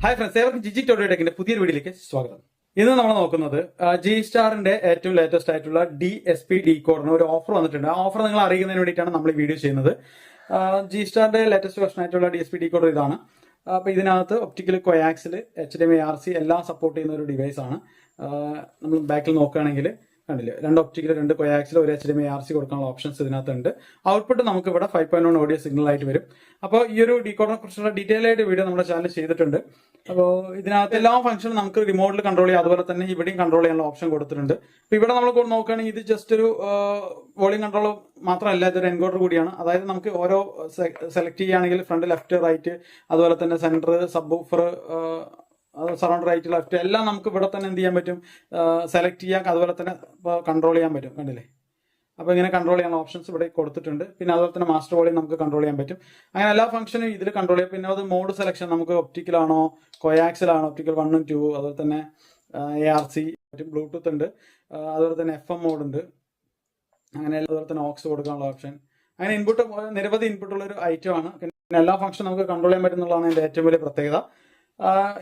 Hi friends ഏവർക്കും ജിജി ടോഡിയോ പുതിയ പുതിയൊരു വീഡിയോയിലേക്ക് സ്വാഗതം. ഇന്ന് നമ്മൾ നോക്കുന്നത് ജി സ്റ്റാറിന്റെ ഏറ്റവും ലേറ്റസ്റ്റ് ആയിട്ടുള്ള ഡി എസ് പി ഡി കോഡിന് ഒരു ഓഫർ വന്നിട്ടുണ്ട്. ആ ഓഫർ നിങ്ങൾ അറിയുന്നതിന് വേണ്ടിയിട്ടാണ് നമ്മൾ ഈ വീഡിയോ ചെയ്യുന്നത്. ജി സ്റ്റാറിന്റെ ലേറ്റസ്റ്റ് വെർഷൻ ആയിട്ടുള്ള D S P D code ഇതാണ്. അപ്പൊ ഇതിനകത്ത് optical കൊയാക്സിൽ H D M R C എല്ലാം സപ്പോർട്ട് ചെയ്യുന്ന ഒരു ഡിവൈസ് ആണ്. നമ്മൾ ബാക്കിൽ നോക്കുകയാണെങ്കിൽ കണ്ടില്ലേ രണ്ട് ഒപ്റ്റിക്കൽ രണ്ട് കൊയാക്സിൽ ഒരു എച്ച് ഡി ആർ സി കൊടുക്കാനുള്ള ഓപ്ഷൻസ് ഇതിനകത്തുണ്ട്. ഔട്ട്പുട്ട് നമുക്ക് ഇവിടെ five point one audio signal ആയിട്ട് വരും. അപ്പോൾ ഈ ഒരു ഡീകോഡിനെ കുറിച്ചുള്ള ഡീറ്റെയിൽ ആയിട്ട് വീഡിയോ നമ്മുടെ ചാനൽ ചെയ്തിട്ടുണ്ട്. അപ്പോൾ ഇതിനകത്ത് എല്ലാ ഫംഗ്ഷനും നമുക്ക് റിമോട്ടിൽ കൺട്രോൾ ചെയ്യാം. അതുപോലെ തന്നെ ഇവിടെയും കൺട്രോൾ ചെയ്യാനുള്ള ഓപ്ഷൻ കൊടുത്തിട്ടുണ്ട്. അപ്പോൾ ഇവിടെ നമ്മൾ നോക്കുകയാണെങ്കിൽ ഇത് ജസ്റ്റ് ഒരു വോളിയം കൺട്രോൾ മാത്രമല്ല ഇതൊരു എൻകോഡർ കൂടിയാണ്. അതായത് നമുക്ക് ഓരോ സെലക്ട് ചെയ്യുകയാണെങ്കിൽ ഫ്രണ്ട് ലെഫ്റ്റ് റൈറ്റ് അതുപോലെ തന്നെ centre sub surround right left എല്ലാം നമുക്ക് ഇവിടെ തന്നെ എന്ത് ചെയ്യാൻ പറ്റും? സെലക്ട് ചെയ്യാം. അതുപോലെ തന്നെ കൺട്രോൾ ചെയ്യാൻ പറ്റും. കണ്ടില്ലേ? അപ്പോൾ ഇങ്ങനെ കൺട്രോൾ ചെയ്യാൻ ഓപ്ഷൻസ് ഇവിടെ കൊടുത്തിട്ടുണ്ട്. പിന്നെ അതുപോലെ തന്നെ മാസ്റ്റർ വോളിയം നമുക്ക് കൺട്രോൾ ചെയ്യാൻ പറ്റും. അങ്ങനെ എല്ലാ ഫംഗ്ഷനും ഇതിൽ കൺട്രോൾ ചെയ്യാം. പിന്നെ അത് മോഡ് സെലക്ഷൻ നമുക്ക് ഒപ്റ്റിക്കലാണോ കൊയാക്സിലാണോ ഒപ്റ്റിക്കൽ വണ്ണും ടു അതുപോലെ തന്നെ എ ആർ സി മറ്റും ബ്ലൂടൂത്ത് ഉണ്ട്. അതുപോലെ തന്നെ എഫ് എം മോഡ് ഉണ്ട്. അങ്ങനെ അതുപോലെ തന്നെ ഓക്സ് കൊടുക്കാനുള്ള ഓപ്ഷൻ അങ്ങനെ ഇൻപുട്ട് നിരവധി ഇൻപുട്ട് ഉള്ള ഒരു ഐറ്റം ആണ്. പിന്നെ എല്ലാ ഫംഗ്ഷനും നമുക്ക് കൺട്രോൾ ചെയ്യാൻ പറ്റുന്നതാണ് എന്റെ ഏറ്റവും വലിയ പ്രത്യേകത.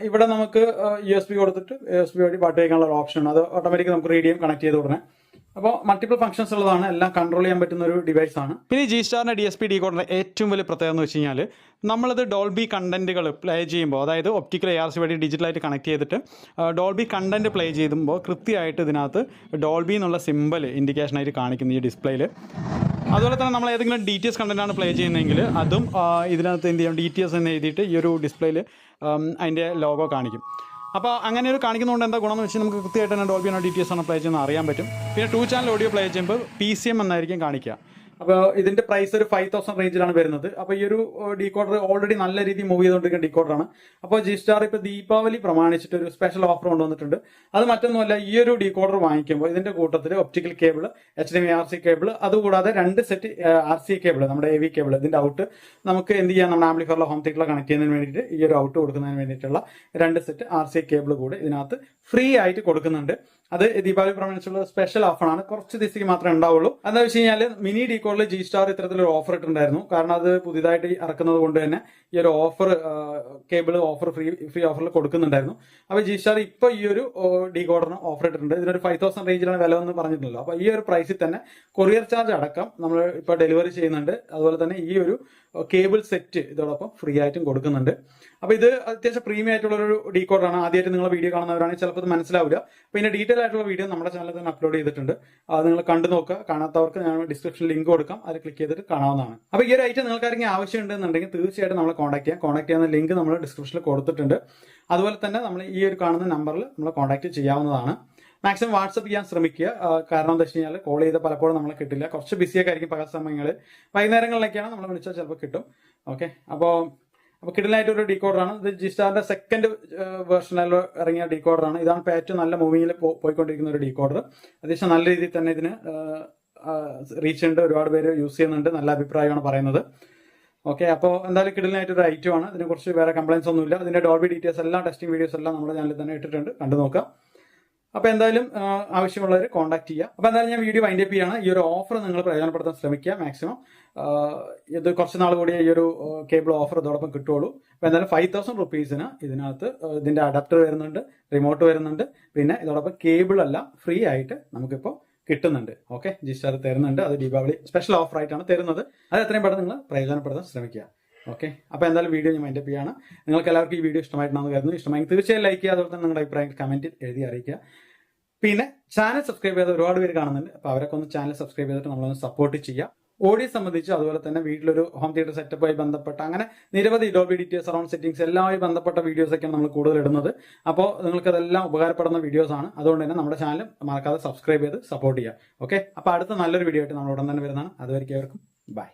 ഇവിടെ നമുക്ക് യു എസ് ബി കൊടുത്തിട്ട് യു എസ് ബി വഴി പാട്ട് കേൾക്കാനുള്ള ഒരു ഓപ്ഷൻ അത് ഓട്ടോമാറ്റിക് നമുക്ക് റീഡ് ചെയ്യാം കണക്ട് ചെയ്ത് ഉടനെ. അപ്പോൾ മൾട്ടിപ്പിൾ ഫംഗ്ഷൻസ് ഉള്ളതാണ്. എല്ലാം കൺട്രോൾ ചെയ്യാൻ പറ്റുന്ന ഒരു ഡിവൈസ് ആണ്. പിന്നെ ജി സ്റ്റാറിന്റെ ഡി എസ് പി ഡി കോഡിന്റെ ഏറ്റവും വലിയ പ്രത്യേകത എന്ന് വെച്ച് കഴിഞ്ഞാൽ നമ്മളത് ഡോൾബി കണ്ടന്റുകൾ പ്ലേ ചെയ്യുമ്പോൾ അതായത് ഒപ്റ്റിക്കൽ എ ആർ സി വഴി ഡിജിറ്റലായിട്ട് കണക്ട് ചെയ്തിട്ട് ഡോൾബി കണ്ടന്റ് പ്ലേ ചെയ്യുമ്പോൾ കൃത്യമായിട്ട് ഇതിനകത്ത് ഡോൾബി എന്നുള്ള സിമ്പൽ ഇൻഡിക്കേഷനായിട്ട് കാണിക്കുന്നു ഈ ഡിസ്പ്ലേയിൽ അതുപോലെ തന്നെ നമ്മൾ ഏതെങ്കിലും ഡി ടി എസ് കണ്ടന്റാണ് പ്ലേ ചെയ്യുന്നതെങ്കിൽ അതും ഇതിനകത്ത് എന്ത് ചെയ്യും ഡി ടി എസ് എന്ന് എഴുതിയിട്ട് ഈ ഒരു ഡിസ്പ്ലേയിൽ അതിന്റെ ലോഗോ കാണിക്കും. അപ്പോൾ അങ്ങനെ ഒരു കാണിക്കുന്നതുകൊണ്ട് എന്താ ഗുണമെന്ന് വെച്ചാൽ നമുക്ക് കൃത്യമായിട്ട് തന്നെ ഡോൾബിയാണോ ഡി ടി എസ് ആണോ പ്ലേ ചെയ്യുന്നത് അറിയാൻ പറ്റും. പിന്നെ ടു ചാനൽ ഓഡിയോ പ്ലേ ചെയ്യുമ്പോൾ പി സി എം എന്നായിരിക്കും കാണിക്കുക. അപ്പോൾ ഇതിന്റെ പ്രൈസ് ഒരു ഫൈവ് തൗസൻഡ് റേഞ്ചിലാണ് വരുന്നത്. അപ്പോൾ ഈ ഒരു ഡീകോഡർ ഓൾറെഡി നല്ല രീതിയിൽ മൂവ് ചെയ്തുകൊണ്ടിരിക്കുന്ന ഡീകോഡറാണ് അപ്പോൾ ജി സ്റ്റാർ ഇപ്പോൾ ദീപാവലി പ്രമാണിച്ചിട്ട് ഒരു സ്പെഷ്യൽ ഓഫർ കൊണ്ടുവന്നിട്ടുണ്ട്. അത് മറ്റൊന്നുമല്ല ഈ ഒരു ഡീകോഡർ വാങ്ങിക്കുമ്പോൾ ഇതിന്റെ കൂട്ടത്തിൽ optical cable H D R C cable അതുകൂടാതെ രണ്ട് സെറ്റ് ആർ സി കേബിൾ നമ്മുടെ എ വി കേബിൾ ഇതിന്റെ ഔട്ട് നമുക്ക് എന്ത് ചെയ്യാം? നമ്മുടെ ആംപ്ലിഫയറിലോ ഹോം തിയേറ്ററിലോ കണക്ട് ചെയ്യുന്നതിന് വേണ്ടിയിട്ട് ഈ ഒരു ഔട്ട് കൊടുക്കുന്നതിന് വേണ്ടിയിട്ടുള്ള രണ്ട് സെറ്റ് ആർ സി കേബിൾ കൂടെ ഇതിനകത്ത് ഫ്രീ ആയിട്ട് കൊടുക്കുന്നുണ്ട്. അത് ദീപാവലി പ്രമാണിച്ചുള്ള സ്പെഷ്യൽ ഓഫറാണ് കുറച്ച് ദിവസത്തേക്ക് മാത്രമേ ഉണ്ടാവുള്ളൂ. എന്താ വെച്ച് കഴിഞ്ഞാൽ മിനി ഡീകോഡിൽ ജി സ്റ്റാർ ഇത്തരത്തിലൊരു ഓഫർ ഇട്ടുണ്ടായിരുന്നു കാരണം അത് പുതിയതായിട്ട് ഇറക്കുന്നത് കൊണ്ട് തന്നെ ഈ ഒരു offer cable offer free free ഓഫറിൽ കൊടുക്കുന്നുണ്ടായിരുന്നു. അപ്പോൾ ജി സ്റ്റാർ ഇപ്പോൾ ഈ ഒരു ഡീകോഡറിന് ഓഫർ ഇട്ടിട്ടുണ്ട്. ഇതിനൊരു ഫൈവ് തൗസൻഡ് റേഞ്ചിലാണ് വില എന്ന് പറഞ്ഞിട്ടുണ്ടല്ലോ. അപ്പോൾ ഈ ഒരു പ്രൈസിൽ തന്നെ കൊറിയർ ചാർജ് അടക്കം നമ്മൾ ഇപ്പോൾ ഡെലിവറി ചെയ്യുന്നുണ്ട്. അതുപോലെ തന്നെ ഈ ഒരു കേബിൾ സെറ്റ് ഇതോടൊപ്പം ഫ്രീ ആയിട്ടും കൊടുക്കുന്നുണ്ട്. അപ്പോൾ ഇത് അത്യാവശ്യം പ്രീമിയം ആയിട്ടുള്ള ഒരു ഡീകോഡറാണ് ആദ്യമായിട്ട് നിങ്ങൾ വീഡിയോ കാണുന്നവരാണെങ്കിൽ ചിലപ്പോൾ ഇത് മനസ്സിലാവില്ല. ഇതിന്റെ ഡീറ്റെയിൽ ആയിട്ടുള്ള വീഡിയോ നമ്മുടെ ചാനലിൽ തന്നെ അപ്ലോഡ് ചെയ്തിട്ടുണ്ട്. അത് നിങ്ങൾ കണ്ടു നോക്കുക. കാണാത്തവർക്ക് ഞാൻ ഡിസ്ക്രിപ്ഷൻ ലിങ്ക് കൊടുക്കാം. അത് ക്ലിക്ക് ചെയ്തിട്ട് കാണാവുന്നതാണ്. അപ്പോൾ ഈ ഒരു ഐറ്റം നിങ്ങൾക്ക് ആരെങ്കിലും ആവശ്യമുണ്ടെന്നുണ്ടെങ്കിൽ തീർച്ചയായിട്ടും നമ്മളെ കോൺടാക്ട് ചെയ്യാം. കോൺടാക്ട് ചെയ്യുന്ന ലിങ്ക് നമ്മൾ ഡിസ്ക്രിപ്ഷനിൽ കൊടുത്തിട്ടുണ്ട്. അതുപോലെ തന്നെ നമ്മൾ ഈ ഒരു കാണുന്ന നമ്പറിൽ നമ്മൾ കോൺടാക്ട് ചെയ്യാവുന്നതാണ്. മാക്സിമം വാട്സപ്പ് ചെയ്യാൻ ശ്രമിക്കുക. കാരണം എന്താ വെച്ച് കഴിഞ്ഞാൽ കോൾ ചെയ്ത് പലപ്പോഴും നമ്മൾ കിട്ടില്ല. കുറച്ച് ബിസിയൊക്കെ ആയിരിക്കും പല സമയങ്ങളിൽ വൈകുന്നേരങ്ങളിലൊക്കെയാണ് നമ്മൾ വിളിച്ചാൽ ചിലപ്പോൾ കിട്ടും. ഓക്കെ അപ്പോൾ അപ്പോൾ കിടലായിട്ട് ഒരു ഡീകോഡറാണ് ഇത് ജിസ്റ്റാറിന്റെ സെക്കൻഡ് വേർഷനിൽ ഇറങ്ങിയ ഡീകോഡറാണ് ഇതാണ് ഇപ്പോൾ ഏറ്റവും നല്ല മൂവിങ്ങിൽ പോയിക്കൊണ്ടിരിക്കുന്ന ഒരു ഡീകോഡർ അത്യാവശ്യം നല്ല രീതിയിൽ തന്നെ ഇതിന് റീച്ച് ചെയ്യേണ്ട ഒരുപാട് പേര് യൂസ് ചെയ്യുന്നുണ്ട്. നല്ല അഭിപ്രായമാണ് പറയുന്നത്. ഓക്കെ അപ്പോൾ എന്തായാലും കിടലിനായിട്ട് ഒരു ഐറ്റം ആണ്. ഇതിനെക്കുറിച്ച് വേറെ കംപ്ലൈൻസ് ഒന്നുമില്ല അതിന്റെ ഡോൾബി ഡീറ്റെയിൽസ് എല്ലാം ടെസ്റ്റിംഗ് വീഡിയോസ് എല്ലാം നമ്മുടെ ചാനലിൽ തന്നെ ഇട്ടിട്ടുണ്ട്. കണ്ടു നോക്കാം. അപ്പോൾ എന്തായാലും ആവശ്യമുള്ളവർ കോൺടാക്ട് ചെയ്യുക. അപ്പോൾ എന്തായാലും ഞാൻ വീഡിയോ വൈൻഡപ്പ് ചെയ്യാണ്. ഈ ഒരു ഓഫർ നിങ്ങൾ പ്രയോജനപ്പെടുത്താൻ ശ്രമിക്കുക മാക്സിമം ഇത് കുറച്ച് നാൾ കൂടി ഈ ഒരു കേബിൾ ഓഫർ ഇതോടൊപ്പം കിട്ടുള്ളൂ അപ്പോൾ എന്തായാലും ഫൈവ് തൗസൻഡ് റുപ്പീസിന് ഇതിനകത്ത് ഇതിന്റെ അഡാപ്റ്റർ വരുന്നുണ്ട് റിമോട്ട് വരുന്നുണ്ട്. പിന്നെ ഇതോടൊപ്പം കേബിൾ എല്ലാം ഫ്രീ ആയിട്ട് നമുക്കിപ്പോൾ കിട്ടുന്നുണ്ട്. ഓക്കെ ജി സ്റ്റാർ തരുന്നുണ്ട്. അത് ദീപാവലി സ്പെഷ്യൽ ഓഫർ ആയിട്ടാണ് തരുന്നത്. അത് എത്രയും പെട്ടെന്ന് നിങ്ങൾ പ്രയോജനപ്പെടുത്താൻ ശ്രമിക്കുക. ഓക്കെ അപ്പോൾ എന്തായാലും വീഡിയോ ഞാൻ മൈൻഡപ്പ് ചെയ്യാണ്. നിങ്ങൾക്ക് എല്ലാവർക്കും ഈ വീഡിയോ ഇഷ്ടമായിട്ടാണെന്ന് കരുതുന്നു. ഇഷ്ടമായി തീർച്ചയായും ലൈക്ക് ചെയ്യുക. അതുപോലെ തന്നെ നിങ്ങളുടെ അഭിപ്രായം കമന്റിൽ എഴുതി അറിയിക്കുക. പിന്നെ ചാനൽ സബ്സ്ക്രൈബ് ചെയ്ത് ഒരുപാട് പേര് കാണുന്നുണ്ട്. അപ്പോൾ അവരൊക്കെ ഒന്ന് ചാനൽ സബ്സ്ക്രൈബ് ചെയ്തിട്ട് നമ്മളൊന്ന് സപ്പോർട്ട് ചെയ്യുക. ഓഡിയോ സംബന്ധിച്ച് അതുപോലെ തന്നെ വീട്ടിലൊരു ഹോം തിയേറ്റർ സെറ്റപ്പുമായി ബന്ധപ്പെട്ട അങ്ങനെ നിരവധി ഡോബി ഡീറ്റെയിൽസ് സറൗണ്ട് സെറ്റിംഗ്സ് എല്ലാമായി ബന്ധപ്പെട്ട വീഡിയോസ് ഒക്കെയാണ് നമ്മൾ കൂടുതൽ ഇടുന്നത്. അപ്പോൾ നിങ്ങൾക്ക് അതെല്ലാം ഉപകാരപ്പെടുന്ന വീഡിയോസ് ആണ്. അതുകൊണ്ട് തന്നെ നമ്മുടെ ചാനൽ മറക്കാതെ സബ്സ്ക്രൈബ് ചെയ്ത് സപ്പോർട്ട് ചെയ്യുക. ഓക്കെ അപ്പോൾ അടുത്ത നല്ലൊരു വീഡിയോ ആയിട്ട് നമ്മൾ ഉടൻ തന്നെ വരുന്നതാണ്. അതുവരെയ്ക്കും അവർക്കും ബൈ